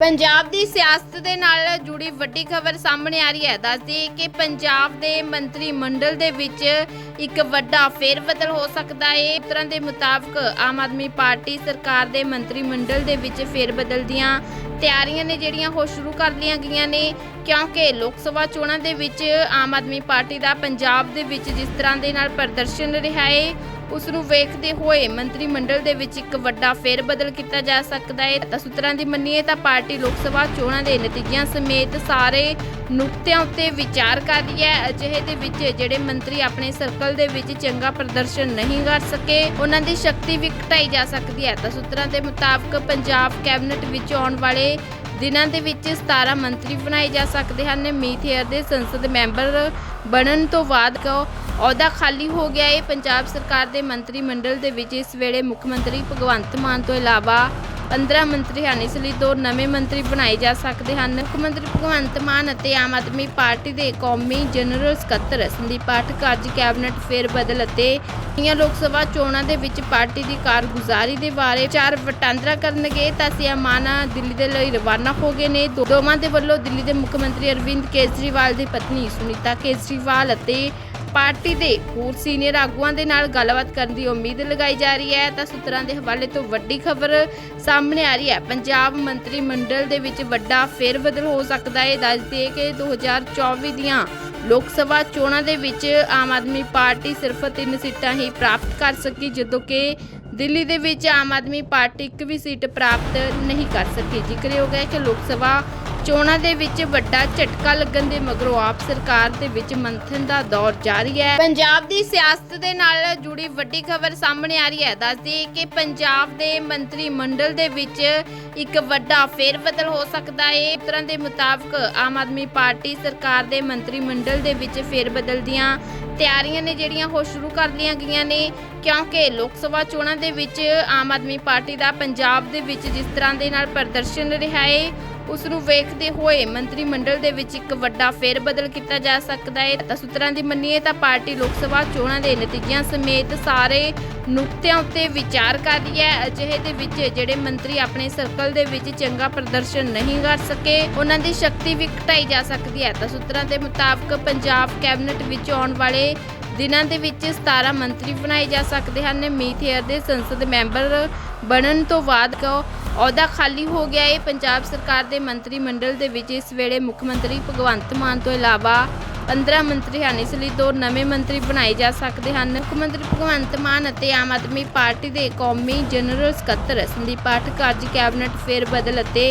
ਪੰਜਾਬ ਦੀ ਸਿਆਸਤ ਦੇ ਨਾਲ ਜੁੜੀ ਵੱਡੀ ਖਬਰ ਸਾਹਮਣੇ ਆ ਰਹੀ ਹੈ। ਦੱਸਦੀ ਕਿ ਪੰਜਾਬ ਦੇ ਮੰਤਰੀ ਮੰਡਲ ਦੇ ਵਿੱਚ ਇੱਕ ਵੱਡਾ ਫੇਰਬਦਲ ਹੋ ਸਕਦਾ ਹੈ ਸੂਤਰਾਂ ਦੇ ਮੁਤਾਬਕ ਆਮ ਆਦਮੀ ਪਾਰਟੀ ਸਰਕਾਰ ਦੇ ਮੰਤਰੀ ਮੰਡਲ ਦੇ ਵਿੱਚ ਫੇਰਬਦਲ ਦੀਆਂ ਤਿਆਰੀਆਂ ਨੇ ਜਿਹੜੀਆਂ ਉਹ ਸ਼ੁਰੂ ਕਰ ਲਈਆਂ ਗਈਆਂ ਨੇ। ਕਿਉਂਕਿ ਲੋਕ ਸਭਾ ਚੋਣਾਂ ਦੇ ਵਿੱਚ ਆਮ ਆਦਮੀ ਪਾਰਟੀ ਦਾ ਪੰਜਾਬ ਦੇ ਵਿੱਚ ਜਿਸ ਤਰ੍ਹਾਂ ਦੇ ਨਾਲ ਪ੍ਰਦਰਸ਼ਨ ਰਿਹਾ ਹੈ ਉਸ ਨੂੰ ਵੇਖਦੇ ਹੋਏ ਮੰਤਰੀ ਮੰਡਲ ਦੇ ਵਿੱਚ ਇੱਕ ਵੱਡਾ ਫੇਰਬਦਲ ਕੀਤਾ ਜਾ ਸਕਦਾ ਹੈ। ਤਾਂ ਸੂਤਰਾਂ ਦੀ ਮੰਨੀਏ ਤਾਂ ਪਾਰਟੀ ਲੋਕ ਸਭਾ ਚੋਣਾਂ ਦੇ ਨਤੀਜਿਆਂ ਸਮੇਤ ਸਾਰੇ ਨੁਕਤਿਆਂ ਉੱਤੇ ਵਿਚਾਰ ਕਰ ਰਹੀ ਹੈ। ਅਜਿਹੇ ਦੇ ਵਿੱਚ ਜਿਹੜੇ ਮੰਤਰੀ ਆਪਣੇ ਸਰਕਲ ਦੇ ਵਿੱਚ ਚੰਗਾ ਪ੍ਰਦਰਸ਼ਨ ਨਹੀਂ ਕਰ ਸਕੇ, ਉਹਨਾਂ ਦੀ ਸ਼ਕਤੀ ਵੀ ਘਟਾਈ ਜਾ ਸਕਦੀ ਹੈ। ਤਾਂ ਸੂਤਰਾਂ ਦੇ ਮੁਤਾਬਕ ਪੰਜਾਬ ਕੈਬਨਿਟ ਵਿੱਚ ਆਉਣ ਵਾਲੇ ਜਿਨ੍ਹਾਂ ਦੇ ਵਿੱਚ 17 ਮੰਤਰੀ ਬਣਾਏ ਜਾ ਸਕਦੇ ਹਨ। ਮੀਥੇਅਰ ਦੇ ਸੰਸਦ ਮੈਂਬਰ ਬਣਨ ਤੋਂ ਬਾਅਦ ਕੋ ਅਹੁਦਾ ਖਾਲੀ ਹੋ ਗਿਆ। ਹੈ ਪੰਜਾਬ ਸਰਕਾਰ ਦੇ ਮੰਤਰੀ ਮੰਡਲ ਦੇ ਵਿੱਚ ਇਸ ਵੇਲੇ ਮੁੱਖ ਮੰਤਰੀ ਭਗਵੰਤ ਮਾਨ ਤੋਂ ਇਲਾਵਾ 15 ਮੰਤਰੀ ਹਨ, ਇਸ ਲਈ ਦੋ ਨਵੇਂ ਮੰਤਰੀ ਬਣਾਏ ਜਾ ਸਕਦੇ ਹਨ। ਮੁੱਖ ਮੰਤਰੀ ਭਗਵੰਤ ਮਾਨ ਅਤੇ ਆਮ ਆਦਮੀ ਪਾਰਟੀ ਦੇ ਕੌਮੀ ਜਨਰਲ ਸਕੱਤਰ ਸੰਦੀਪ ਪਾਠਕ ਅੱਜ ਕੈਬਨਿਟ ਫੇਰ ਬਦਲ ਅਤੇ ਦੀਆਂ ਲੋਕ ਸਭਾ ਚੋਣਾਂ ਦੇ ਵਿੱਚ ਪਾਰਟੀ ਦੀ ਕਾਰਗੁਜ਼ਾਰੀ ਦੇ ਬਾਰੇ ਚਾਰ ਵਟਾਂਦਰਾ ਕਰਨਗੇ ਤਾਂ ਸੀਐਮ ਮਾਨਾ ਦਿੱਲੀ ਦੇ ਲਈ ਰਵਾਨਾ ਹੋ ਗਏ ਨੇ। ਦੋ- ਦੋਵਾਂ ਦੇ ਵੱਲੋਂ ਦਿੱਲੀ ਦੇ ਮੁੱਖ ਮੰਤਰੀ ਅਰਵਿੰਦ ਕੇਜਰੀਵਾਲ ਦੀ ਪਤਨੀ ਸੁਨੀਤਾ ਕੇਜਰੀਵਾਲ ਅਤੇ ਪਾਰਟੀ ਦੇ ਹੋਰ ਸੀਨੀਅਰ ਆਗੂਆਂ ਦੇ ਨਾਲ ਗੱਲਬਾਤ ਕਰਨ ਦੀ ਉਮੀਦ ਲਗਾਈ ਜਾ ਰਹੀ ਹੈ ਤਾਂ ਸੂਤਰਾਂ ਦੇ ਹਵਾਲੇ ਤੋਂ ਵੱਡੀ ਖਬਰ ਸਾਹਮਣੇ ਆ ਰਹੀ ਹੈ। ਪੰਜਾਬ ਮੰਤਰੀ ਮੰਡਲ ਦੇ ਵਿੱਚ ਵੱਡਾ ਫੇਰਬਦਲ ਹੋ ਸਕਦਾ ਹੈ। ਦੱਸਦੇ ਕਿ 2024 ਦੀਆਂ ਲੋਕ ਸਭਾ ਚੋਣਾਂ ਦੇ ਵਿੱਚ ਆਮ ਆਦਮੀ ਪਾਰਟੀ ਸਿਰਫ 3 ਸੀਟਾਂ ਹੀ ਪ੍ਰਾਪਤ ਕਰ ਸਕੀ, ਜਦੋਂ ਕਿ ਦਿੱਲੀ ਦੇ ਵਿੱਚ ਆਮ ਆਦਮੀ ਪਾਰਟੀ ਇੱਕ ਵੀ ਸੀਟ ਪ੍ਰਾਪਤ ਨਹੀਂ ਕਰ ਸਕੀ। ਜ਼ਿਕਰਯੋਗ ਹੈ ਕਿ ਲੋਕ ਸਭਾ ਚੋਣਾਂ ਦੇ ਵਿੱਚ ਵੱਡਾ ਝਟਕਾ ਲੱਗਣ ਦੇ ਮਗਰੋਂ ਆਪ ਸਰਕਾਰ ਦੇ ਵਿੱਚ ਮੰਥਨ ਦਾ ਦੌਰ ਜਾਰੀ ਹੈ। ਪੰਜਾਬ ਦੀ ਸਿਆਸਤ ਦੇ ਨਾਲ ਜੁੜੀ ਵੱਡੀ ਖਬਰ ਸਾਹਮਣੇ ਆ ਰਹੀ ਹੈ। ਦੱਸਦੀ ਕਿ ਪੰਜਾਬ ਦੇ ਮੰਤਰੀ ਮੰਡਲ ਦੇ ਵਿੱਚ ਇੱਕ ਵੱਡਾ ਫੇਰਬਦਲ ਹੋ ਸਕਦਾ ਹੈ। ਸੂਤਰਾਂ ਦੇ ਮੁਤਾਬਕ ਆਮ ਆਦਮੀ ਪਾਰਟੀ ਸਰਕਾਰ ਦੇ ਮੰਤਰੀ ਮੰਡਲ ਦੇ ਵਿੱਚ ਫੇਰਬਦਲ ਦੀਆਂ ਤਿਆਰੀਆਂ ਨੇ ਜਿਹੜੀਆਂ ਉਹ ਸ਼ੁਰੂ ਕਰ ਲਈਆਂ ਗਈਆਂ ਨੇ। ਕਿਉਂਕਿ ਲੋਕ ਸਭਾ ਚੋਣਾਂ ਦੇ ਵਿੱਚ ਆਮ ਆਦਮੀ ਪਾਰਟੀ ਦਾ ਪੰਜਾਬ ਦੇ ਵਿੱਚ ਜਿਸ ਤਰ੍ਹਾਂ ਦੇ ਨਾਲ ਪ੍ਰਦਰਸ਼ਨ ਰਿਹਾ ਹੈ ਉਸ ਨੂੰ ਵੇਖਦੇ ਹੋਏ ਮੰਤਰੀ ਮੰਡਲ ਦੇ ਵਿੱਚ ਇੱਕ ਵੱਡਾ ਫੇਰਬਦਲ ਕੀਤਾ ਜਾ ਸਕਦਾ ਹੈ। ਤਾਂ ਸੂਤਰਾਂ ਦੀ ਮੰਨੀਏ ਤਾਂ ਪਾਰਟੀ ਲੋਕ ਸਭਾ ਚੋਣਾਂ ਦੇ ਨਤੀਜਿਆਂ ਸਮੇਤ ਸਾਰੇ ਨੁਕਤਿਆਂ ਉੱਤੇ ਵਿਚਾਰ ਕਰ ਰਹੀ ਹੈ। ਅਜਿਹੇ ਦੇ ਵਿੱਚ ਜਿਹੜੇ ਮੰਤਰੀ ਆਪਣੇ ਸਰਕਲ ਦੇ ਵਿੱਚ ਚੰਗਾ ਪ੍ਰਦਰਸ਼ਨ ਨਹੀਂ ਕਰ ਸਕੇ, ਉਹਨਾਂ ਦੀ ਸ਼ਕਤੀ ਵੀ ਘਟਾਈ ਜਾ ਸਕਦੀ ਹੈ। ਤਾਂ ਸੂਤਰਾਂ ਦੇ ਮੁਤਾਬਕ ਪੰਜਾਬ ਕੈਬਨਿਟ ਵਿੱਚ ਆਉਣ ਵਾਲੇ ਦਿਨਾਂ ਦੇ ਵਿੱਚ 17 ਮੰਤਰੀ ਬਣਾਏ ਜਾ ਸਕਦੇ ਹਨ। ਮੀਥੇਅਰ ਦੇ ਸੰਸਦ ਮੈਂਬਰ ਬਣਨ ਤੋਂ ਬਾਅਦ ਕੋ ਅਹੁਦਾ ਖਾਲੀ ਹੋ ਗਿਆ। ਹੈ ਪੰਜਾਬ ਸਰਕਾਰ ਦੇ ਮੰਤਰੀ ਮੰਡਲ ਦੇ ਵਿੱਚ ਇਸ ਵੇਲੇ ਮੁੱਖ ਮੰਤਰੀ ਭਗਵੰਤ ਮਾਨ ਤੋਂ ਇਲਾਵਾ 15 ਮੰਤਰੀ ਹਨ, ਇਸ ਲਈ ਦੋ ਨਵੇਂ ਮੰਤਰੀ ਬਣਾਏ ਜਾ ਸਕਦੇ ਹਨ। ਮੁੱਖ ਮੰਤਰੀ ਭਗਵੰਤ ਮਾਨ ਅਤੇ ਆਮ ਆਦਮੀ ਪਾਰਟੀ ਦੇ ਕੌਮੀ ਜਨਰਲ ਸਕੱਤਰ ਸੰਦੀਪ ਪਾਠਕ ਅੱਜ ਕੈਬਨਿਟ ਫੇਰ ਬਦਲ ਅਤੇ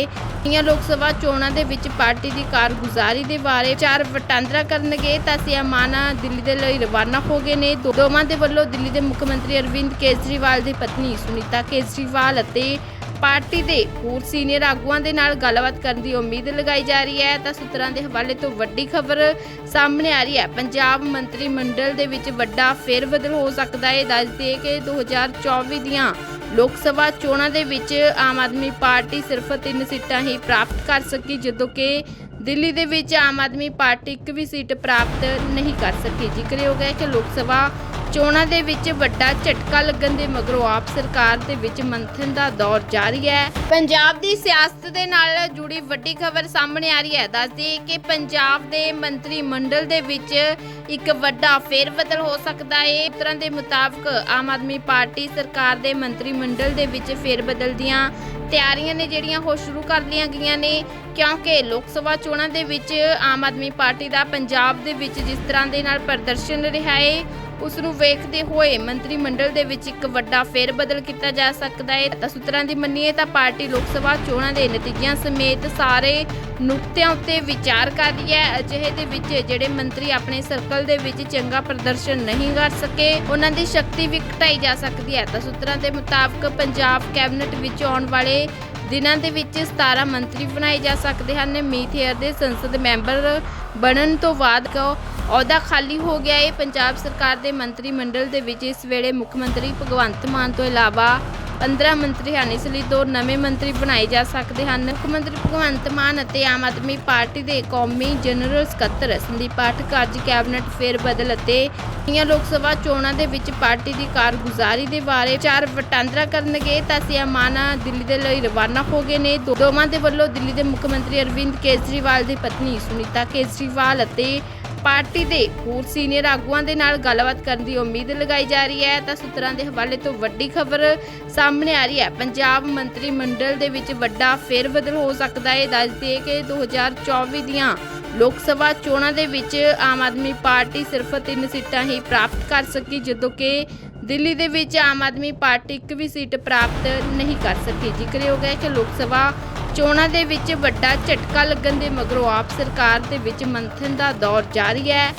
ਦੀਆਂ ਲੋਕ ਸਭਾ ਚੋਣਾਂ ਦੇ ਵਿੱਚ ਪਾਰਟੀ ਦੀ ਕਾਰਗੁਜ਼ਾਰੀ ਦੇ ਬਾਰੇ ਚਾਰ ਵਟਾਂਦਰਾ ਕਰਨਗੇ ਤਾਂ ਸੀਐਮ ਮਾਨਾ ਦਿੱਲੀ ਦੇ ਲਈ ਰਵਾਨਾ ਹੋ ਗਏ ਨੇ। ਦੋਵਾਂ ਦੇ ਵੱਲੋਂ ਦਿੱਲੀ ਦੇ ਮੁੱਖ ਮੰਤਰੀ ਅਰਵਿੰਦ ਕੇਜਰੀਵਾਲ ਦੀ ਪਤਨੀ ਸੁਨੀਤਾ ਕੇਜਰੀਵਾਲ ਅਤੇ ਪਾਰਟੀ ਦੇ ਹੋਰ ਸੀਨੀਅਰ ਆਗੂਆਂ ਦੇ ਨਾਲ ਗੱਲਬਾਤ ਕਰਨ ਦੀ ਉਮੀਦ ਲਗਾਈ ਜਾ ਰਹੀ ਹੈ ਤਾਂ ਸੂਤਰਾਂ ਦੇ ਹਵਾਲੇ ਤੋਂ ਵੱਡੀ ਖਬਰ ਸਾਹਮਣੇ ਆ ਰਹੀ ਹੈ। ਪੰਜਾਬ ਮੰਤਰੀ ਮੰਡਲ ਦੇ ਵਿੱਚ ਵੱਡਾ ਫੇਰਬਦਲ ਹੋ ਸਕਦਾ ਹੈ। ਦੱਸਦੇ ਕਿ 2024 ਦੀਆਂ ਲੋਕ ਸਭਾ ਚੋਣਾਂ ਦੇ ਵਿੱਚ ਆਮ ਆਦਮੀ ਪਾਰਟੀ ਸਿਰਫ 3 ਸੀਟਾਂ ਹੀ ਪ੍ਰਾਪਤ ਕਰ ਸਕੀ, ਜਦੋਂ ਕਿ ਦਿੱਲੀ ਦੇ ਵਿੱਚ ਆਮ ਆਦਮੀ ਪਾਰਟੀ ਇੱਕ ਵੀ ਸੀਟ ਪ੍ਰਾਪਤ ਨਹੀਂ ਕਰ ਸਕੀ। ਜ਼ਿਕਰਯੋਗ ਹੈ ਕਿ ਲੋਕ ਸਭਾ ਚੋਣਾਂ ਦੇ ਵਿੱਚ ਵੱਡਾ ਝਟਕਾ ਲੱਗਣ ਦੇ ਮਗਰੋਂ ਆਪ ਸਰਕਾਰ ਦੇ ਵਿੱਚ ਮੰਥਨ ਦਾ ਦੌਰ ਜਾਰੀ ਹੈ। ਪੰਜਾਬ ਦੀ ਸਿਆਸਤ ਦੇ ਨਾਲ ਜੁੜੀ ਵੱਡੀ ਖਬਰ ਸਾਹਮਣੇ ਆ ਰਹੀ ਹੈ। ਦੱਸਦੀ ਕਿ ਪੰਜਾਬ ਦੇ ਮੰਤਰੀ ਮੰਡਲ ਦੇ ਵਿੱਚ ਇੱਕ ਵੱਡਾ ਫੇਰਬਦਲ ਹੋ ਸਕਦਾ ਹੈ ਸੂਤਰਾਂ ਦੇ ਮੁਤਾਬਕ ਆਮ ਆਦਮੀ ਪਾਰਟੀ ਸਰਕਾਰ ਦੇ ਮੰਤਰੀ ਮੰਡਲ ਦੇ ਵਿੱਚ ਫੇਰਬਦਲ ਦੀਆਂ ਤਿਆਰੀਆਂ ਨੇ ਜਿਹੜੀਆਂ ਉਹ ਸ਼ੁਰੂ ਕਰ ਲਈਆਂ ਗਈਆਂ ਨੇ। ਕਿਉਂਕਿ ਲੋਕ ਸਭਾ ਚੋਣਾਂ ਦੇ ਵਿੱਚ ਆਮ ਆਦਮੀ ਪਾਰਟੀ ਦਾ ਪੰਜਾਬ ਦੇ ਵਿੱਚ ਜਿਸ ਤਰ੍ਹਾਂ ਦੇ ਨਾਲ ਪ੍ਰਦਰਸ਼ਨ ਰਿਹਾ ਹੈ ਉਸ ਨੂੰ ਵੇਖਦੇ ਹੋਏ ਮੰਤਰੀ ਮੰਡਲ ਦੇ ਵਿੱਚ ਇੱਕ ਵੱਡਾ ਫੇਰਬਦਲ ਕੀਤਾ ਜਾ ਸਕਦਾ ਹੈ। ਤਾਂ ਸੂਤਰਾਂ ਦੀ ਮੰਨੀਏ ਤਾਂ ਪਾਰਟੀ ਲੋਕ ਸਭਾ ਚੋਣਾਂ ਦੇ ਨਤੀਜਿਆਂ ਸਮੇਤ ਸਾਰੇ ਨੁਕਤਿਆਂ ਉੱਤੇ ਵਿਚਾਰ ਕਰ ਰਹੀ ਹੈ। ਅਜਿਹੇ ਦੇ ਵਿੱਚ ਜਿਹੜੇ ਮੰਤਰੀ ਆਪਣੇ ਸਰਕਲ ਦੇ ਵਿੱਚ ਚੰਗਾ ਪ੍ਰਦਰਸ਼ਨ ਨਹੀਂ ਕਰ ਸਕੇ, ਉਹਨਾਂ ਦੀ ਸ਼ਕਤੀ ਵੀ ਘਟਾਈ ਜਾ ਸਕਦੀ ਹੈ। ਤਾਂ ਸੂਤਰਾਂ ਦੇ ਮੁਤਾਬਕ ਪੰਜਾਬ ਕੈਬਨਿਟ ਵਿੱਚ ਆਉਣ ਵਾਲੇ ਦਿਨਾਂ ਦੇ ਵਿੱਚ 17 ਮੰਤਰੀ ਬਣਾਏ ਜਾ ਸਕਦੇ ਹਨ। ਮੀਤ ਹੇਅਰ ਦੇ ਸੰਸਦ ਮੈਂਬਰ ਬਣਨ ਤੋਂ ਬਾਅਦ ਕੋ ਅਹੁਦਾ ਖਾਲੀ ਹੋ ਗਿਆ। ਹੈ ਪੰਜਾਬ ਸਰਕਾਰ ਦੇ ਮੰਤਰੀ ਮੰਡਲ ਦੇ ਵਿੱਚ ਇਸ ਵੇਲੇ ਮੁੱਖ ਮੰਤਰੀ ਭਗਵੰਤ ਮਾਨ ਤੋਂ ਇਲਾਵਾ 15 ਮੰਤਰੀ ਹਨ, ਇਸ ਲਈ ਦੋ ਨਵੇਂ ਮੰਤਰੀ ਬਣਾਏ ਜਾ ਸਕਦੇ ਹਨ। ਮੁੱਖ ਮੰਤਰੀ ਭਗਵੰਤ ਮਾਨ ਅਤੇ ਆਮ ਆਦਮੀ ਪਾਰਟੀ ਦੇ ਕੌਮੀ ਜਨਰਲ ਸਕੱਤਰ ਸੰਦੀਪ ਪਾਠਕ ਅੱਜ ਕੈਬਨਿਟ ਫੇਰ ਬਦਲ ਅਤੇ ਦੀਆਂ ਲੋਕ ਸਭਾ ਚੋਣਾਂ ਦੇ ਵਿੱਚ ਪਾਰਟੀ ਦੀ ਕਾਰਗੁਜ਼ਾਰੀ ਦੇ ਬਾਰੇ ਚਾਰ ਵਟਾਂਦਰਾ ਕਰਨਗੇ ਤਾਂ ਸੀਐਮ ਮਾਨਾ ਦਿੱਲੀ ਦੇ ਲਈ ਰਵਾਨਾ ਹੋ ਗਏ ਨੇ। ਦੋ- ਦੋਵਾਂ ਦੇ ਵੱਲੋਂ ਦਿੱਲੀ ਦੇ ਮੁੱਖ ਮੰਤਰੀ ਅਰਵਿੰਦ ਕੇਜਰੀਵਾਲ ਦੀ ਪਤਨੀ ਸੁਨੀਤਾ ਕੇਜਰੀਵਾਲ ਅਤੇ ਪਾਰਟੀ ਦੇ ਹੋਰ ਸੀਨੀਅਰ ਆਗੂਆਂ ਦੇ ਨਾਲ ਗੱਲਬਾਤ ਕਰਨ ਦੀ ਉਮੀਦ ਲਗਾਈ ਜਾ ਰਹੀ ਹੈ ਤਾਂ ਸੂਤਰਾਂ ਦੇ ਹਵਾਲੇ ਤੋਂ ਵੱਡੀ ਖਬਰ ਸਾਹਮਣੇ ਆ ਰਹੀ ਹੈ। ਪੰਜਾਬ ਮੰਤਰੀ ਮੰਡਲ ਦੇ ਵਿੱਚ ਵੱਡਾ ਫੇਰਬਦਲ ਹੋ ਸਕਦਾ ਹੈ। ਦੱਸਦੇ ਕਿ 2024 ਦੀਆਂ ਲੋਕ ਸਭਾ ਚੋਣਾਂ ਦੇ ਵਿੱਚ ਆਮ ਆਦਮੀ ਪਾਰਟੀ ਸਿਰਫ 3 ਸੀਟਾਂ ਹੀ ਪ੍ਰਾਪਤ ਕਰ ਸਕੀ, ਜਦੋਂ ਕਿ ਦਿੱਲੀ ਦੇ ਵਿੱਚ ਆਮ ਆਦਮੀ ਪਾਰਟੀ ਇੱਕ ਵੀ ਸੀਟ ਪ੍ਰਾਪਤ ਨਹੀਂ ਕਰ ਸਕੀ। ਜ਼ਿਕਰਯੋਗ ਹੈ ਕਿ ਲੋਕ ਸਭਾ ਚੋਣਾਂ ਦੇ ਵਿੱਚ ਵੱਡਾ ਝਟਕਾ ਲੱਗਣ ਦੇ ਮਗਰੋਂ ਆਪ ਸਰਕਾਰ ਦੇ ਵਿੱਚ ਮੰਥਨ ਦਾ ਦੌਰ ਜਾਰੀ ਹੈ।